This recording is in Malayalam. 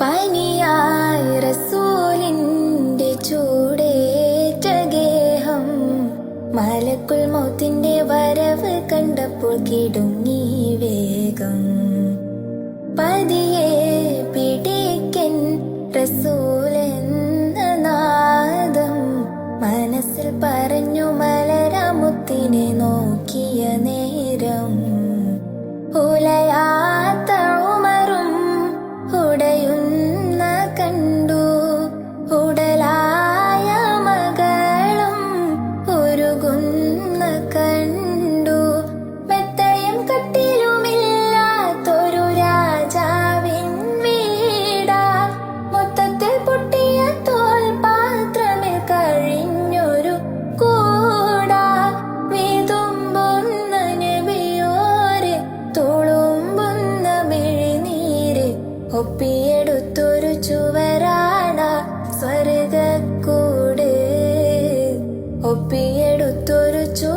പനിയായി റസൂലിന്റെ ചൂടേറ്റ ഗേഹം മലക്കുൽ മൗത്തിന്റെ വരവ് കണ്ടപ്പോൾ കിടുങ്ങി വേഗം. പതിയെ പിടിക്കൻ റസൂലെന്ന നാദം മനസ്സിൽ പറഞ്ഞു മലരാമുത്തിനെ നോക്കിയ നേരം. ഉലയാത്ത ഒപ്പിയെടുത്തൊരു ചുവരാണ സ്വർഗക്കൂട് ഒപ്പിയെടുത്തൊരു ചു